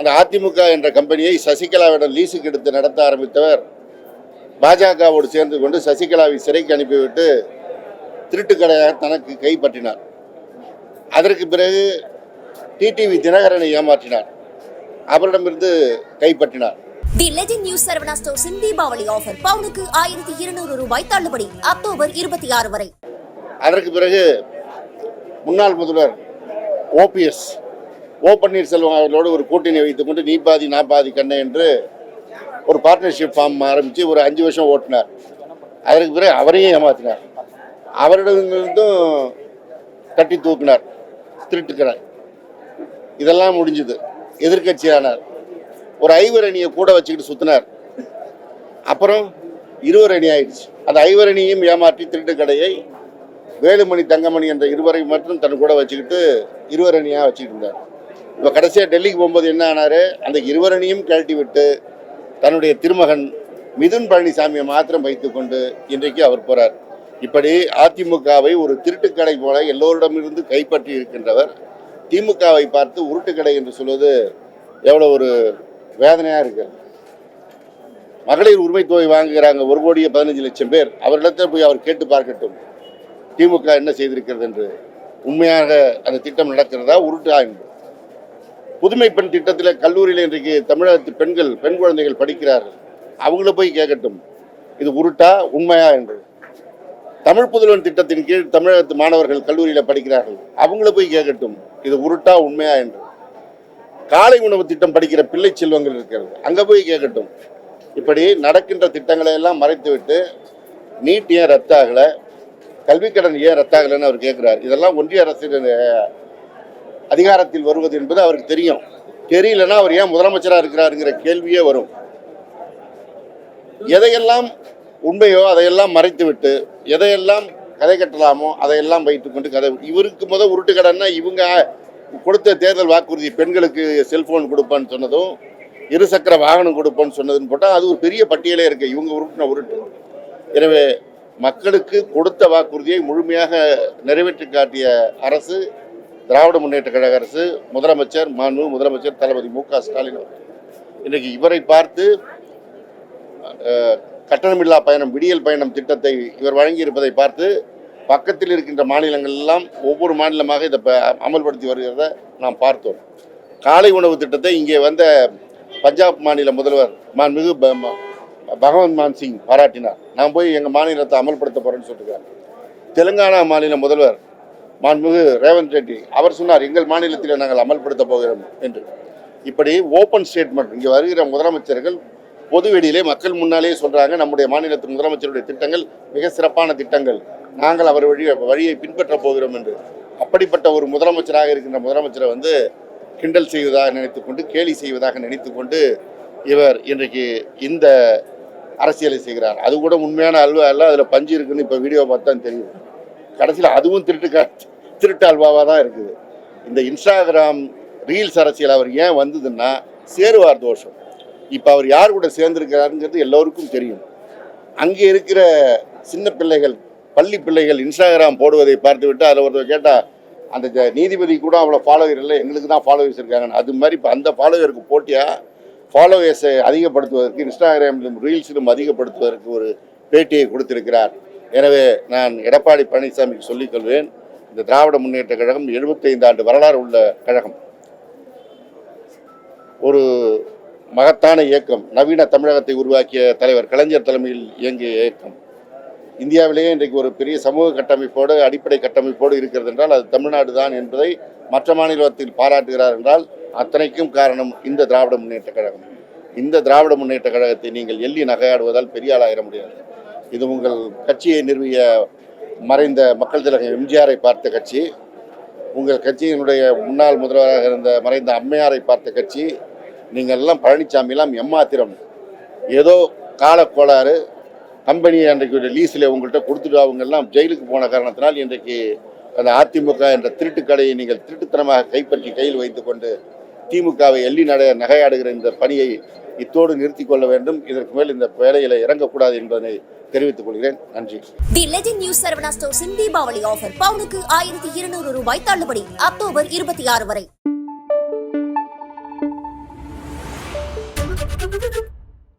அந்த அதிமுக என்ற கம்பெனியை சசிகலாவிடம் லீஸுக்கு எடுத்து நடத்த ஆரம்பித்தவர். பாஜகவோடு சேர்ந்து கொண்டு சசிகலாவை சிறைக்கு அனுப்பிவிட்டு திருட்டுக்கடையாக தனக்கு கைப்பற்றினார். அதற்கு பிறகு டிடிவி தினகரனை ஏமாற்றினார். அவரிடமிருந்து கைப்பற்றினார். தி லெஜெண்ட் நியூஸ் சரவணா ஸ்டோர்ஸின் தீபாவளி ஆஃபர் பவுனுக்கு ஆயிரத்தி இருநூறு ரூபாய் தள்ளுபடி அக்டோபர் இருபத்தி ஆறு வரை. அதற்கு பிறகு முன்னாள் முதல்வர் ஓபிஎஸ் ஓ பன்னீர்செல்வம் அவர்களோடு ஒரு கூட்டணி வைத்துக்கொண்டு நீ பாதி நான் பாதி கண்ணை என்று ஒரு பார்ட்னர்ஷிப் ஃபார்ம் ஆரம்பித்து ஒரு அஞ்சு வருஷம் ஓட்டினார். அதற்கு பிறகு அவரையும் ஏமாத்தினார். அவரிடமிருந்தும் கட்டி தூக்கினார். திருட்டுக்கிறார் இதெல்லாம் முடிஞ்சுது. எதிர்க்கட்சியானார். ஒரு ஐவர் அணியை கூட வச்சுக்கிட்டு சுற்றினார் அப்புறம் இருவர் அணி ஆயிடுச்சு. அந்த ஐவர் அணியும் ஏமாற்றி திருட்டு கடையை வேலுமணி தங்கமணி என்ற இருவரை மட்டும் தன் கூட வச்சுக்கிட்டு இருவர் அணியாக வச்சுக்கிட்டு இருந்தார். இப்போ கடைசியாக டெல்லிக்கு போகும்போது என்ன ஆனார்? அந்த இருவரனையும் கழட்டி விட்டு தன்னுடைய திருமகன் மிதுன் பழனிசாமியை மாத்திரம் வைத்துக்கொண்டு இன்றைக்கு அவர் போகிறார் இப்படி அதிமுகவை ஒரு திருட்டுக்கடை போல எல்லோரிடமிருந்து கைப்பற்றி இருக்கின்றவர் திமுகவை பார்த்து உருட்டுக்கடை என்று சொல்வது எவ்வளோ ஒரு வேதனையாக இருக்கு. மகளிர் உரிமை தொகை வாங்குகிறாங்க ஒரு கோடியே பதினஞ்சு லட்சம் பேர். அவரிடத்தில் போய் அவர் கேட்டு பார்க்கட்டும். திமுக என்ன செய்திருக்கிறது என்று உண்மையாக அந்த திட்டம் நடக்கிறதா உருட்டா என்று. புதுமை பெண் திட்டத்தில் கல்லூரியில் இன்றைக்கு தமிழகத்து பெண்கள் பெண் குழந்தைகள் படிக்கிறார்கள். அவங்கள போய் கேட்கட்டும். இது உருட்டா உண்மையா என்று. தமிழ் புதல்வன் திட்டத்தின் கீழ் தமிழகத்து மாணவர்கள் கல்லூரியில் படிக்கிறார்கள். அவங்கள போய் கேட்கட்டும். இது உருட்டா உண்மையா என்று. காலை உணவு திட்டம் படிக்கிற பிள்ளை செல்வங்கள் இருக்கிறது. அங்கே போய் கேட்கட்டும். இப்படி நடக்கின்ற திட்டங்களை எல்லாம் மறைத்துவிட்டு நீட் ஏன் ரத்தாகலை? கல்விக்கடன் ஏன் ரத்தாகலைன்னு அவர் கேட்குறார். இதெல்லாம் ஒன்றிய அரசின் அதிகாரத்தில் வருவது என்பது அவருக்கு தெரியும். தெரியலன்னா அவர் ஏன் முதலமைச்சராக இருக்கிறாருங்கிற கேள்வியே வரும். எதையெல்லாம் உண்மையோ அதையெல்லாம் மறைத்துவிட்டு எதையெல்லாம் கதை கட்டலாமோ அதையெல்லாம் வைத்துக்கொண்டு கதை இவருக்கு முத உருட்டு கடன்னா இவங்க கொடுத்த தேர்தல் வாக்குறுதி பெண்களுக்கு செல்போன் கொடுப்பான்னு சொன்னதும் இருசக்கர வாகனம் கொடுப்பேன்னு சொன்னதுன்னு போட்டால் அது ஒரு பெரிய பட்டியலே இருக்கு. இவங்க உருட்டின உருட்டு. எனவே மக்களுக்கு கொடுத்த வாக்குறுதியை முழுமையாக நிறைவேற்றி காட்டிய அரசு திராவிட முன்னேற்ற கழக அரசு முதலமைச்சர் மாண்பு முதலமைச்சர் தளபதி மு க ஸ்டாலின் அவர்கள். இன்றைக்கு இவரை பார்த்து கட்டணமில்லா பயணம் விடியல் பயணம் திட்டத்தை இவர் வழங்கியிருப்பதை பார்த்து பக்கத்தில் இருக்கின்ற மாநிலங்கள் எல்லாம் ஒவ்வொரு மாநிலமாக இதை ப- அமல்படுத்தி வருகிறத நாம் பார்த்தோம். காலை உணவு திட்டத்தை இங்கே வந்த பஞ்சாப் மாநில முதல்வர் மாண்புமிகு ப- ம- பகவந்த் மான் சிங் பாராட்டினார். நான் போய் எங்கள் மாநிலத்தை அமல்படுத்த போகிறேன்னு சொல்லியிருக்கார் தெலுங்கானா மாநில முதல்வர் மாண்புமிகு ரேவந்த் ரெட்டி அவர் சொன்னார் எங்கள் மாநிலத்தில் நாங்கள் அமல்படுத்த போகிறோம் என்று. இப்படி ஓப்பன் ஸ்டேட்மெண்ட் இங்கே வருகிற முதலமைச்சர்கள் பொதுவெளியிலே மக்கள் முன்னாலே சொல்கிறாங்க நம்முடைய மாநிலத்தின் முதலமைச்சருடைய திட்டங்கள் மிக சிறப்பான திட்டங்கள். நாங்கள் அவர் வழி வழியை பின்பற்றப் போகிறோம் என்று. அப்படிப்பட்ட ஒரு முதலமைச்சராக இருக்கின்ற முதலமைச்சரை வந்து கிண்டல் செய்வதாக நினைத்துக்கொண்டு கேலி செய்வதாக நினைத்துக்கொண்டு இவர் இன்றைக்கு இந்த அரசியலை செய்கிறார். அது கூட உண்மையான அல்வா அல்ல அதில் பஞ்சு இருக்குன்னு இப்போ வீடியோ பார்த்தா தெரியும். கடைசியில் அதுவும் திருட்டு திருட்டு அல்வாவாக தான் இருக்குது. இந்த இன்ஸ்டாகிராம் ரீல்ஸ் அரசியல் அவர் ஏன் வந்ததுன்னா சேருவார் தோஷம். இப்போ அவர் யார் கூட சேர்ந்துருக்கிறாருங்கிறது எல்லோருக்கும் தெரியும். அங்கே இருக்கிற சின்ன பிள்ளைகள் பள்ளி பிள்ளைகள் இன்ஸ்டாகிராம் போடுவதை பார்த்துவிட்டு அதில் ஒருத்தர் கேட்டால் அந்த நீதிபதி கூட அவ்வளோ ஃபாலோவர் இல்லை எங்களுக்கு தான் ஃபாலோவர்ஸ் இருக்காங்கன்னு. அது மாதிரி இப்போ அந்த ஃபாலோவருக்கு போட்டியாக ஃபாலோவர்ஸை அதிகப்படுத்துவதற்கு இன்ஸ்டாகிராமிலும் ரீல்ஸிலும் அதிகப்படுத்துவதற்கு ஒரு பேட்டியை கொடுத்திருக்கிறார். எனவே நான் எடப்பாடி பழனிசாமிக்கு சொல்லிக் கொள்வேன் இந்த திராவிட முன்னேற்ற கழகம் 75 ஆண்டு வரலாறு உள்ள கழகம். ஒரு மகத்தான இயக்கம் நவீன தமிழகத்தை உருவாக்கிய தலைவர் கலைஞர் தலைமையில் இயங்கிய இயக்கம். இந்தியாவிலேயே இன்றைக்கு ஒரு பெரிய சமூக கட்டமைப்போடு அடிப்படை கட்டமைப்போடு இருக்கிறது என்றால் அது தமிழ்நாடு தான் என்பதை மற்ற மாநிலத்தில் பாராட்டுகிறார் என்றால் அத்தனைக்கும் காரணம் இந்த திராவிட முன்னேற்ற கழகம். இந்த திராவிட முன்னேற்ற கழகத்தை நீங்கள் எள்ளி நகையாடுவதால் பெரிய ஆளாயிட முடியாது. இது உங்கள் கட்சியை நிறுவிய மறைந்த மக்கள் திலகம் எம்ஜிஆரை பார்த்த கட்சி உங்கள் கட்சியினுடைய முன்னாள் முதல்வராக இருந்த மறைந்த அம்மையாரை பார்த்த கட்சி நீங்கள் எல்லாம் பழனிசாமிலாம் எம்மாத்திரம். ஏதோ காலக்கோளாறு கம்பெனியை அன்றைக்கு லீஸில் உங்கள்கிட்ட கொடுத்துட்டு அவங்க எல்லாம் ஜெயிலுக்கு போன காரணத்தினால் இன்றைக்கு அந்த அதிமுக என்ற திருட்டு கடையை நீங்கள் திருட்டுத்தனமாக கைப்பற்றி கையில் வைத்துக்கொண்டு திமுகவை எள்ளி நட நகையாடுகிற இந்த பணியை இத்தோடு நிறுத்திக் கொள்ள வேண்டும். இதற்கு மேல் இந்த வேலையில இறங்கக்கூடாது என்பதனை தெரிவித்துக் கொள்கிறேன். நன்றி. தி லெஜெண்ட் நியூஸ் சரவணா ஸ்டோர்ஸின் தீபாவளி ஆஃபர் பவுனுக்கு ஆயிரத்தி இருநூறு ரூபாய் தள்ளுபடி அக்டோபர் இருபத்தி ஆறு வரை.